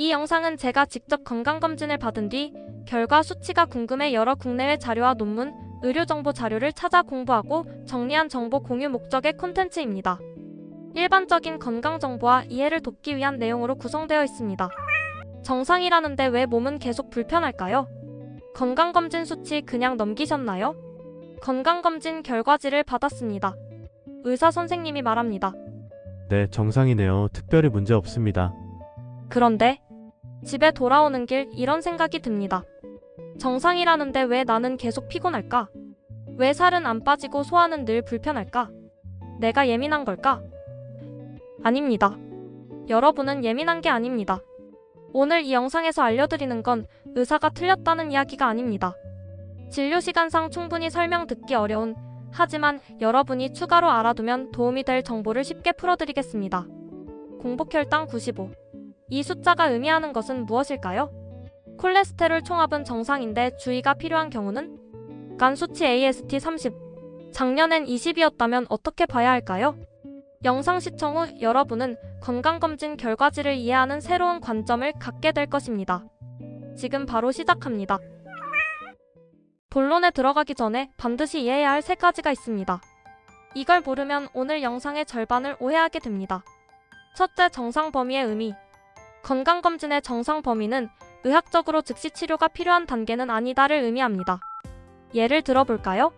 이 영상은 제가 직접 건강검진을 받은 뒤 결과 수치가 궁금해 여러 국내외 자료와 논문, 의료정보 자료를 찾아 공부하고 정리한 정보 공유 목적의 콘텐츠입니다. 일반적인 건강정보와 이해를 돕기 위한 내용으로 구성되어 있습니다. 정상이라는데 왜 몸은 계속 불편할까요? 건강검진 수치 그냥 넘기셨나요? 건강검진 결과지를 받았습니다. 의사 선생님이 말합니다. 네, 정상이네요. 특별히 문제 없습니다. 그런데 집에 돌아오는 길 이런 생각이 듭니다. 정상이라는데 왜 나는 계속 피곤할까? 왜 살은 안 빠지고 소화는 늘 불편할까? 내가 예민한 걸까? 아닙니다. 여러분은 예민한 게 아닙니다. 오늘 이 영상에서 알려드리는 건 의사가 틀렸다는 이야기가 아닙니다. 진료 시간상 충분히 설명 듣기 어려운 하지만 여러분이 추가로 알아두면 도움이 될 정보를 쉽게 풀어드리겠습니다. 공복혈당 95 이 숫자가 의미하는 것은 무엇일까요? 콜레스테롤 총합은 정상인데 주의가 필요한 경우는 간 수치 AST 30. 작년엔 20이었다면 어떻게 봐야 할까요? 영상 시청 후 여러분은 건강검진 결과지를 이해하는 새로운 관점을 갖게 될 것입니다. 지금 바로 시작합니다. 본론에 들어가기 전에 반드시 이해해야 할 세 가지가 있습니다. 이걸 모르면 오늘 영상의 절반을 오해하게 됩니다. 첫째, 정상 범위의 의미. 건강검진의 정상 범위는 의학적으로 즉시 치료가 필요한 단계는 아니다를 의미합니다. 예를 들어볼까요?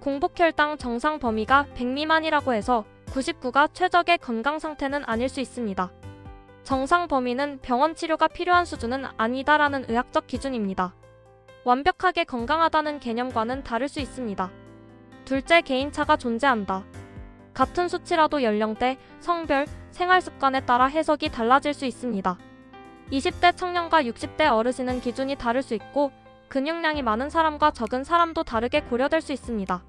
공복혈당 정상 범위가 100 미만이라고 해서 99가 최적의 건강 상태는 아닐 수 있습니다. 정상 범위는 병원 치료가 필요한 수준은 아니다라는 의학적 기준입니다. 완벽하게 건강하다는 개념과는 다를 수 있습니다. 둘째, 개인차가 존재한다. 같은 수치라도 연령대, 성별, 생활 습관에 따라 해석이 달라질 수 있습니다. 20대 청년과 60대 어르신은 기준이 다를 수 있고 근육량이 많은 사람과 적은 사람도 다르게 고려될 수 있습니다.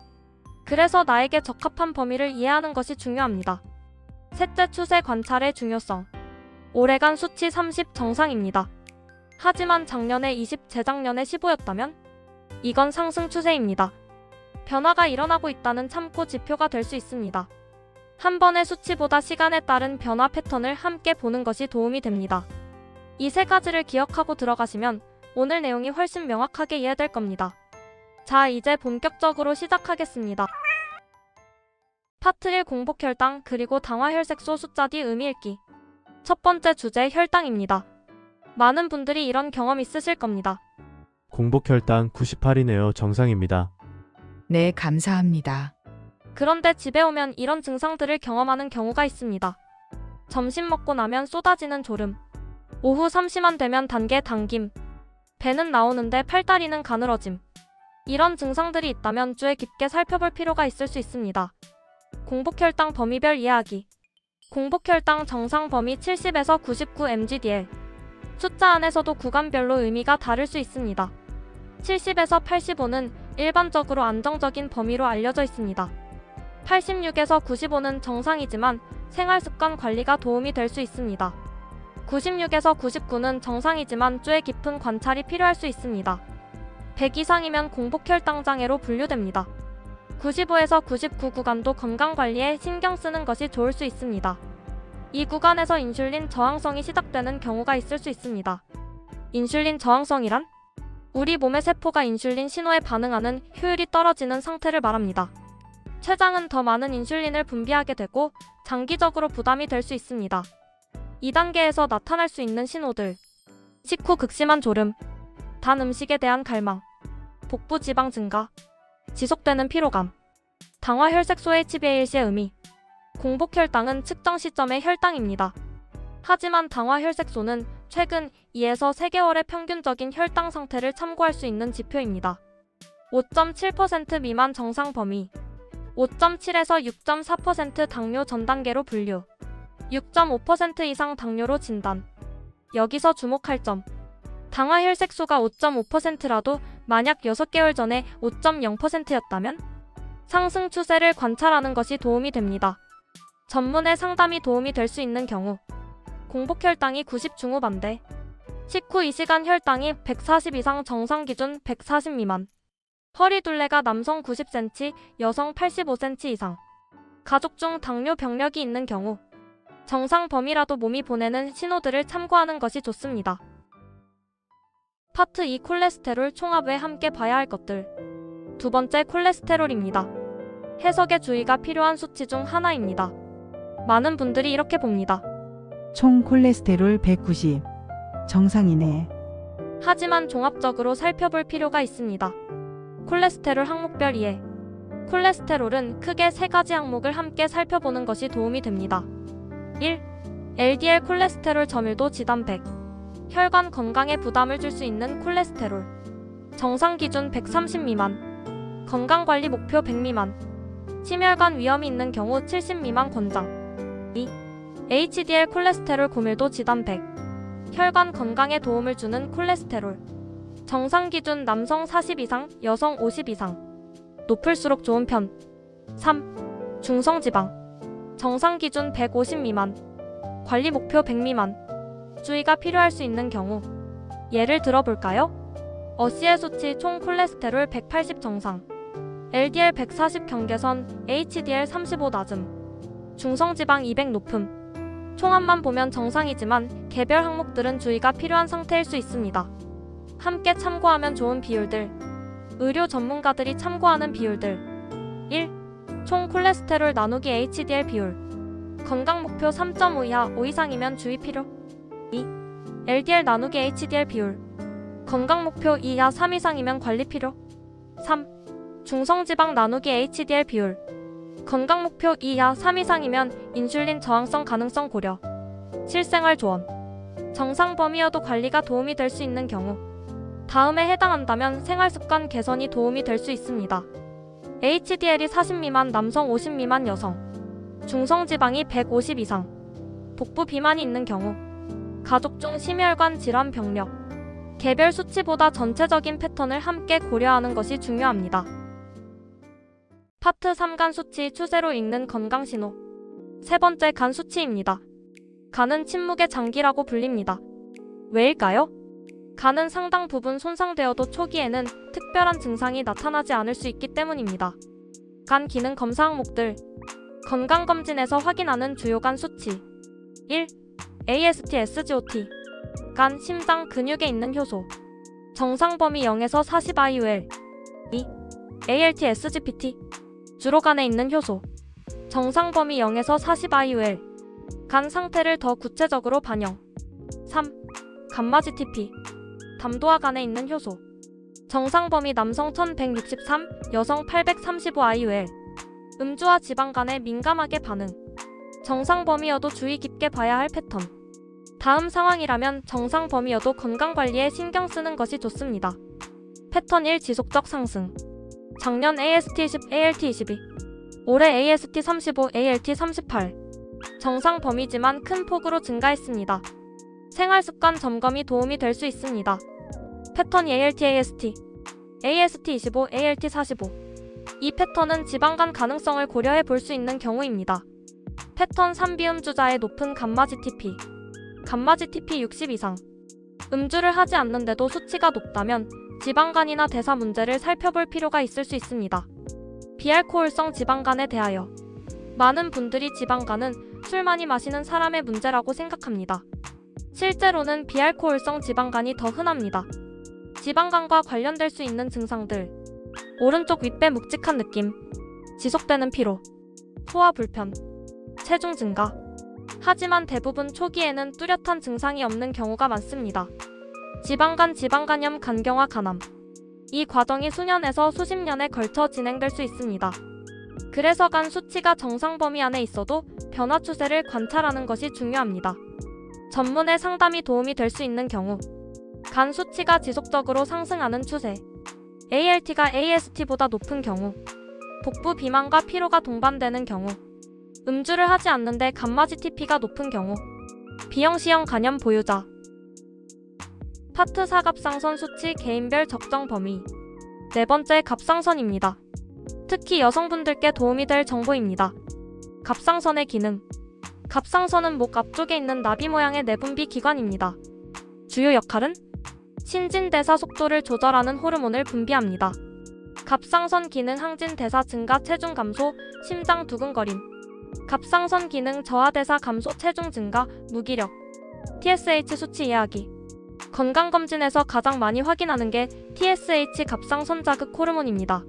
그래서 나에게 적합한 범위를 이해하는 것이 중요합니다. 셋째 추세 관찰의 중요성. 올해간 수치 30 정상입니다. 하지만 작년에 20, 재작년에 15였다면? 이건 상승 추세입니다. 변화가 일어나고 있다는 참고 지표가 될 수 있습니다. 한 번의 수치보다 시간에 따른 변화 패턴을 함께 보는 것이 도움이 됩니다. 이 세 가지를 기억하고 들어가시면 오늘 내용이 훨씬 명확하게 이해될 겁니다. 자, 이제 본격적으로 시작하겠습니다. 파트 1 공복 혈당 그리고 당화 혈색소 숫자 뒤 의미 읽기. 첫 번째 주제 혈당입니다. 많은 분들이 이런 경험 있으실 겁니다. 공복 혈당 98이네요. 정상입니다. 네, 감사합니다. 그런데 집에 오면 이런 증상들을 경험하는 경우가 있습니다. 점심 먹고 나면 쏟아지는 졸음. 오후 3시만 되면 단계 당김. 배는 나오는데 팔다리는 가늘어짐. 이런 증상들이 있다면 주에 깊게 살펴볼 필요가 있을 수 있습니다. 공복혈당 범위별 이야기. 공복혈당 정상 범위 70에서 99 mgdl. 숫자 안에서도 구간별로 의미가 다를 수 있습니다. 70에서 85는 일반적으로 안정적인 범위로 알려져 있습니다. 86에서 95는 정상이지만 생활 습관 관리가 도움이 될 수 있습니다. 96에서 99는 정상이지만 뇌 깊은 관찰이 필요할 수 있습니다. 100 이상이면 공복혈당 장애로 분류됩니다. 95에서 99 구간도 건강 관리에 신경 쓰는 것이 좋을 수 있습니다. 이 구간에서 인슐린 저항성이 시작되는 경우가 있을 수 있습니다. 인슐린 저항성이란 우리 몸의 세포가 인슐린 신호에 반응하는 효율이 떨어지는 상태를 말합니다. 췌장은 더 많은 인슐린을 분비하게 되고 장기적으로 부담이 될 수 있습니다. 2단계에서 나타날 수 있는 신호들. 식후 극심한 졸음, 단 음식에 대한 갈망, 복부 지방 증가, 지속되는 피로감, 당화 혈색소 HbA1C의 의미. 공복 혈당은 측정 시점의 혈당입니다. 하지만 당화 혈색소는 최근 2에서 3개월의 평균적인 혈당 상태를 참고할 수 있는 지표입니다. 5.7% 미만 정상 범위, 5.7에서 6.4% 당뇨 전 단계로 분류, 6.5% 이상 당뇨로 진단. 여기서 주목할 점. 당화 혈색소가 5.5%라도 만약 6개월 전에 5.0%였다면 상승 추세를 관찰하는 것이 도움이 됩니다. 전문의 상담이 도움이 될 수 있는 경우 공복 혈당이 90 중후반대 식후 2시간 혈당이 140 이상 정상 기준 140 미만 허리 둘레가 남성 90cm, 여성 85cm 이상 가족 중 당뇨 병력이 있는 경우 정상 범위라도 몸이 보내는 신호들을 참고하는 것이 좋습니다. 파트 2 콜레스테롤 총합 외 함께 봐야 할 것들. 두 번째 콜레스테롤입니다. 해석에 주의가 필요한 수치 중 하나입니다. 많은 분들이 이렇게 봅니다. 총 콜레스테롤 190. 정상이네. 하지만 종합적으로 살펴볼 필요가 있습니다. 콜레스테롤 항목별 이해. 콜레스테롤은 크게 세 가지 항목을 함께 살펴보는 것이 도움이 됩니다. 1. LDL 콜레스테롤 점유도 지단 100. 혈관 건강에 부담을 줄 수 있는 콜레스테롤. 정상 기준 130 미만. 건강 관리 목표 100 미만. 심혈관 위험이 있는 경우 70 미만 권장. 2. HDL 콜레스테롤 고밀도 지단 100. 혈관 건강에 도움을 주는 콜레스테롤. 정상 기준 남성 40 이상, 여성 50 이상. 높을수록 좋은 편. 3. 중성 지방. 정상 기준 150 미만. 관리 목표 100 미만. 주의가 필요할 수 있는 경우. 예를 들어 볼까요? 어시의 수치 총 콜레스테롤 180 정상. LDL 140 경계선, HDL 35 낮음. 중성지방 200 높음. 총합만 보면 정상이지만 개별 항목들은 주의가 필요한 상태일 수 있습니다. 함께 참고하면 좋은 비율들. 의료 전문가들이 참고하는 비율들. 1. 총 콜레스테롤 나누기 HDL 비율. 건강 목표 3.5 이하 5 이상이면 주의 필요. 2. LDL 나누기 HDL 비율. 건강 목표 2 이하 3 이상이면 관리 필요. 3. 중성지방 나누기 HDL 비율. 건강 목표 2 이하 3 이상이면 인슐린 저항성 가능성 고려. 실생활 조언. 정상 범위여도 관리가 도움이 될 수 있는 경우. 다음에 해당한다면 생활 습관 개선이 도움이 될 수 있습니다. HDL이 40 미만 남성 50 미만 여성. 중성 지방이 150 이상. 복부 비만이 있는 경우. 가족 중 심혈관 질환 병력. 개별 수치보다 전체적인 패턴을 함께 고려하는 것이 중요합니다. 파트 3간 수치 추세로 읽는 건강 신호. 세 번째 간 수치입니다. 간은 침묵의 장기라고 불립니다. 왜일까요? 간은 상당 부분 손상되어도 초기에는 특별한 증상이 나타나지 않을 수 있기 때문입니다. 간 기능 검사 항목들. 건강검진에서 확인하는 주요 간 수치. 1. AST, SGOT 간, 심장, 근육에 있는 효소. 정상 범위 0에서 40 IUL 2. ALT, SGPT 주로 간에 있는 효소. 정상 범위 0에서 40 IUL 간 상태를 더 구체적으로 반영. 3. 감마지 TP 담도와 간에 있는 효소. 정상 범위 남성 1163, 여성 835 IUL 음주와 지방 간에 민감하게 반응. 정상 범위여도 주의 깊게 봐야 할 패턴. 다음 상황이라면 정상 범위여도 건강 관리에 신경 쓰는 것이 좋습니다. 패턴 1 지속적 상승. 작년 AST 10, ALT 22 올해 AST 35, ALT 38 정상 범위지만 큰 폭으로 증가했습니다. 생활 습관 점검이 도움이 될 수 있습니다. 패턴 ALT AST AST 25 ALT 45 이 패턴은 지방간 가능성을 고려해 볼 수 있는 경우입니다. 패턴 3비음 주자의 높은 감마지 TP 감마지 TP 60 이상 음주를 하지 않는데도 수치가 높다면 지방간이나 대사 문제를 살펴볼 필요가 있을 수 있습니다. 비알코올성 지방간에 대하여 많은 분들이 지방간은 술 많이 마시는 사람의 문제라고 생각합니다. 실제로는 비알코올성 지방간이 더 흔합니다. 지방간과 관련될 수 있는 증상들 오른쪽 윗배 묵직한 느낌 지속되는 피로 소화 불편 체중 증가 하지만 대부분 초기에는 뚜렷한 증상이 없는 경우가 많습니다. 지방간 지방간염 간경화 간암 이 과정이 수년에서 수십 년에 걸쳐 진행될 수 있습니다. 그래서 간 수치가 정상 범위 안에 있어도 변화 추세를 관찰하는 것이 중요합니다. 전문의 상담이 도움이 될 수 있는 경우 간 수치가 지속적으로 상승하는 추세 ALT가 AST보다 높은 경우 복부 비만과 피로가 동반되는 경우 음주를 하지 않는데 감마지 TP가 높은 경우 비형시형 간염 보유자 파트 4 갑상선 수치 개인별 적정 범위 네 번째 갑상선입니다. 특히 여성분들께 도움이 될 정보입니다. 갑상선의 기능 갑상선은 목 앞쪽에 있는 나비 모양의 내분비 기관입니다. 주요 역할은 신진대사 속도를 조절하는 호르몬을 분비합니다. 갑상선 기능 항진 대사 증가 체중 감소 심장 두근거림 갑상선 기능 저하 대사 감소 체중 증가 무기력 TSH 수치 이해하기 건강검진에서 가장 많이 확인하는 게 TSH 갑상선 자극 호르몬입니다.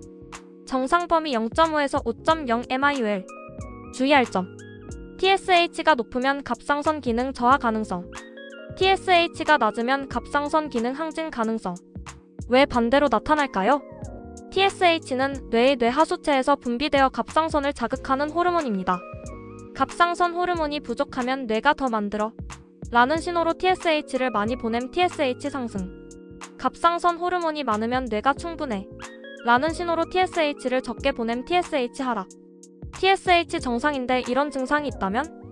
정상 범위 0.5에서 5.0 MIUL 주의할 점 TSH가 높으면 갑상선 기능 저하 가능성 TSH가 낮으면 갑상선 기능 항진 가능성 왜 반대로 나타날까요? TSH는 뇌의 뇌하수체에서 분비되어 갑상선을 자극하는 호르몬입니다. 갑상선 호르몬이 부족하면 뇌가 더 만들어 라는 신호로 TSH를 많이 보냄 TSH 상승. 갑상선 호르몬이 많으면 뇌가 충분해 라는 신호로 TSH를 적게 보냄 TSH 하락. TSH 정상인데 이런 증상이 있다면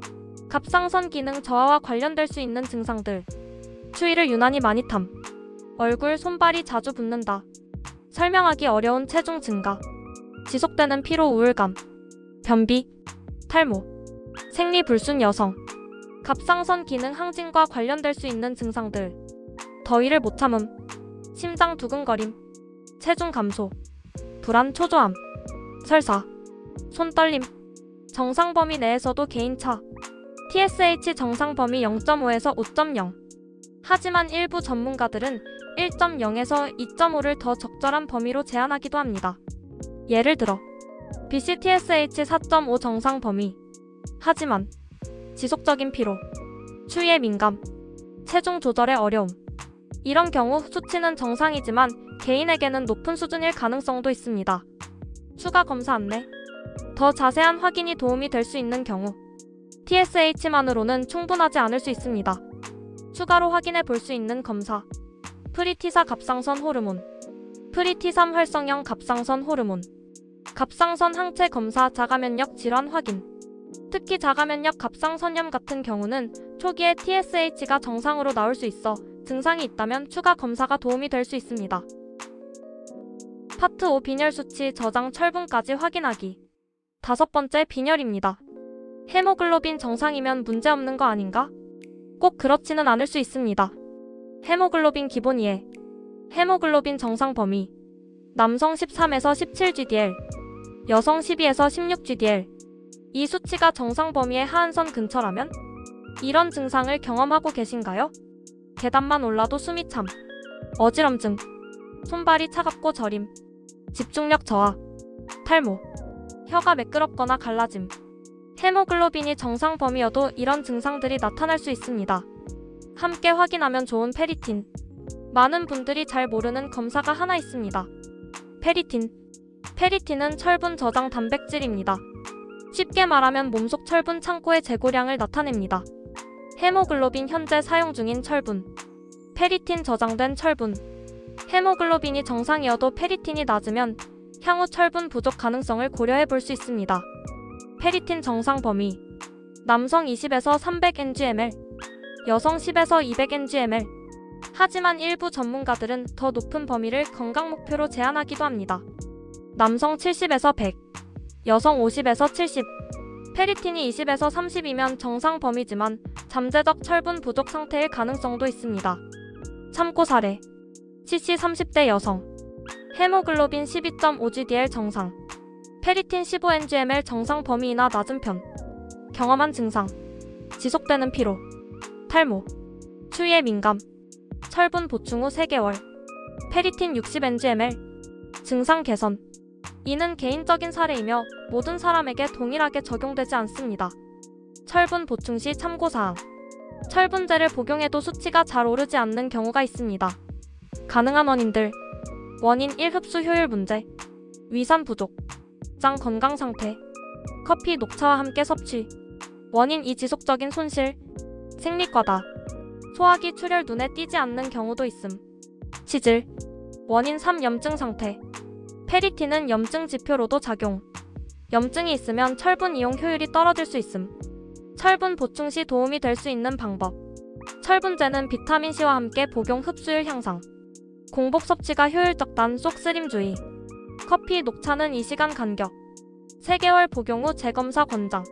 갑상선 기능 저하와 관련될 수 있는 증상들. 추위를 유난히 많이 탐. 얼굴, 손발이 자주 붓는다. 설명하기 어려운 체중 증가. 지속되는 피로 우울감. 변비. 탈모. 생리 불순 여성. 갑상선 기능 항진과 관련될 수 있는 증상들. 더위를 못 참음. 심장 두근거림. 체중 감소. 불안 초조함. 설사. 손 떨림. 정상 범위 내에서도 개인차. TSH 정상 범위 0.5에서 5.0. 하지만 일부 전문가들은 1.0에서 2.5를 더 적절한 범위로 제한하기도 합니다. 예를 들어 BCTSH 4.5 정상 범위. 하지만 지속적인 피로, 추위에 민감, 체중 조절에 어려움. 이런 경우 수치는 정상이지만 개인에게는 높은 수준일 가능성도 있습니다. 추가 검사 안내. 더 자세한 확인이 도움이 될 수 있는 경우 TSH만으로는 충분하지 않을 수 있습니다. 추가로 확인해 볼 수 있는 검사. 프리티사 갑상선 호르몬. 프리티3 활성형 갑상선 호르몬. 갑상선 항체 검사 자가면역 질환 확인. 특히 자가면역 갑상선염 같은 경우는 초기에 TSH가 정상으로 나올 수 있어 증상이 있다면 추가 검사가 도움이 될 수 있습니다. 파트 5 빈혈 수치 저장 철분까지 확인하기. 다섯 번째 빈혈입니다. 헤모글로빈 정상이면 문제 없는 거 아닌가? 꼭 그렇지는 않을 수 있습니다. 헤모글로빈 기본 이해. 헤모글로빈 정상 범위. 남성 13에서 17GDL, 여성 12에서 16GDL. 이 수치가 정상 범위의 하한선 근처라면? 이런 증상을 경험하고 계신가요? 계단만 올라도 숨이 참. 어지럼증. 손발이 차갑고 저림. 집중력 저하. 탈모. 혀가 매끄럽거나 갈라짐. 헤모글로빈이 정상 범위여도 이런 증상들이 나타날 수 있습니다. 함께 확인하면 좋은 페리틴. 많은 분들이 잘 모르는 검사가 하나 있습니다. 페리틴. 페리틴은 철분 저장 단백질입니다. 쉽게 말하면 몸속 철분 창고의 재고량을 나타냅니다. 헤모글로빈 현재 사용 중인 철분. 페리틴 저장된 철분. 헤모글로빈이 정상이어도 페리틴이 낮으면 향후 철분 부족 가능성을 고려해 볼 수 있습니다. 페리틴 정상 범위. 남성 20에서 300 ng/ml, 여성 10에서 200 ng/ml. 하지만 일부 전문가들은 더 높은 범위를 건강 목표로 제한하기도 합니다. 남성 70에서 100, 여성 50에서 70. 페리틴이 20에서 30이면 정상 범위지만 잠재적 철분 부족 상태일 가능성도 있습니다. 참고 사례. CC 30대 여성. 헤모글로빈 12.5GDL 정상. 페리틴 15ng/ml 정상 범위이나 낮은 편. 경험한 증상. 지속되는 피로. 탈모. 추위에 민감. 철분 보충 후 3개월. 페리틴 60ng/ml. 증상 개선. 이는 개인적인 사례이며 모든 사람에게 동일하게 적용되지 않습니다. 철분 보충 시 참고사항. 철분제를 복용해도 수치가 잘 오르지 않는 경우가 있습니다. 가능한 원인들. 원인 1 흡수 효율 문제. 위산 부족. 장 건강 상태. 커피 녹차와 함께 섭취. 원인 2 지속적인 손실. 생리과다. 소화기 출혈 눈에 띄지 않는 경우도 있음. 치질. 원인 3 염증 상태. 페리틴은 염증 지표로도 작용. 염증이 있으면 철분 이용 효율이 떨어질 수 있음. 철분 보충 시 도움이 될 수 있는 방법. 철분제는 비타민 C와 함께 복용 흡수율 향상. 공복 섭취가 효율적 단 쏙쓰림 주의. 커피, 녹차는 2시간 간격. 3개월 복용 후 재검사 권장.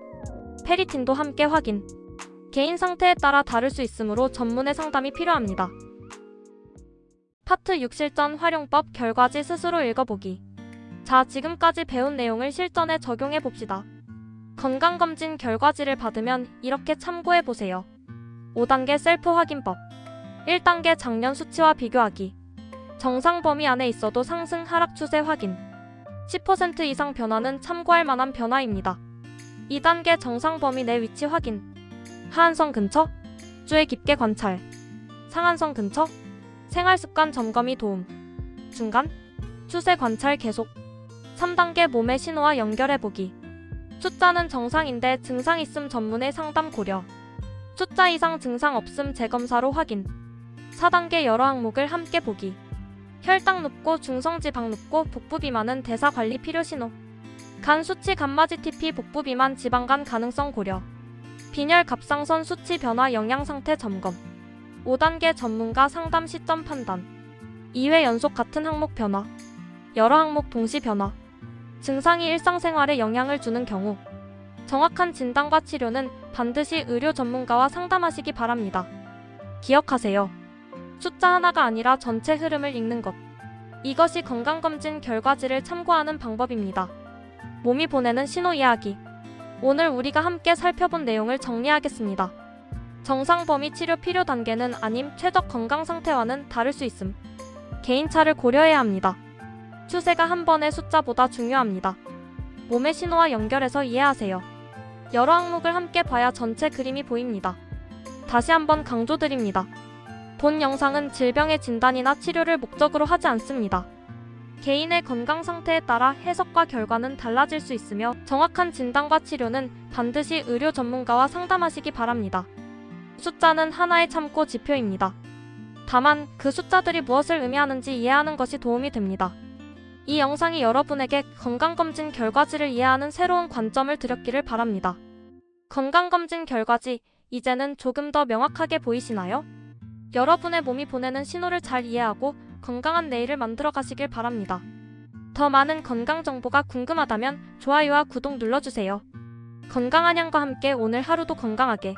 페리틴도 함께 확인. 개인 상태에 따라 다를 수 있으므로 전문의 상담이 필요합니다. 파트 6 실전 활용법 결과지 스스로 읽어보기. 자, 지금까지 배운 내용을 실전에 적용해 봅시다. 건강검진 결과지를 받으면 이렇게 참고해 보세요. 5단계 셀프 확인법. 1단계 작년 수치와 비교하기. 정상 범위 안에 있어도 상승 하락 추세 확인. 10% 이상 변화는 참고할 만한 변화입니다. 2단계 정상 범위 내 위치 확인. 하한선 근처, 주에 깊게 관찰. 상한선 근처, 생활 습관 점검이 도움. 중간, 추세 관찰 계속. 3단계 몸의 신호와 연결해 보기. 숫자는 정상인데 증상 있음 전문의 상담 고려. 숫자 이상 증상 없음 재검사로 확인. 4단계 여러 항목을 함께 보기. 혈당 높고 중성지방 높고 복부 비 만은 대사 관리 필요 신호. 간 수치 감마지 TP 복부 비만 지방간 가능성 고려. 빈혈 갑상선 수치 변화 영양 상태 점검. 5단계 전문가 상담 시점 판단. 2회 연속 같은 항목 변화. 여러 항목 동시 변화. 증상이 일상생활에 영향을 주는 경우. 정확한 진단과 치료는 반드시 의료 전문가와 상담하시기 바랍니다. 기억하세요. 숫자 하나가 아니라 전체 흐름을 읽는 것. 이것이 건강검진 결과지를 참고하는 방법입니다. 몸이 보내는 신호 이야기. 오늘 우리가 함께 살펴본 내용을 정리하겠습니다. 정상 범위 치료 필요 단계는 아님 최적 건강 상태와는 다를 수 있음. 개인차를 고려해야 합니다. 추세가 한 번의 숫자보다 중요합니다. 몸의 신호와 연결해서 이해하세요. 여러 항목을 함께 봐야 전체 그림이 보입니다. 다시 한번 강조드립니다. 본 영상은 질병의 진단이나 치료를 목적으로 하지 않습니다. 개인의 건강 상태에 따라 해석과 결과는 달라질 수 있으며 정확한 진단과 치료는 반드시 의료 전문가와 상담하시기 바랍니다. 숫자는 하나의 참고 지표입니다. 다만 그 숫자들이 무엇을 의미하는지 이해하는 것이 도움이 됩니다. 이 영상이 여러분에게 건강검진 결과지를 이해하는 새로운 관점을 드렸기를 바랍니다. 건강검진 결과지, 이제는 조금 더 명확하게 보이시나요? 여러분의 몸이 보내는 신호를 잘 이해하고 건강한 내일을 만들어 가시길 바랍니다. 더 많은 건강 정보가 궁금하다면 좋아요와 구독 눌러주세요. 건강한 향과 함께 오늘 하루도 건강하게.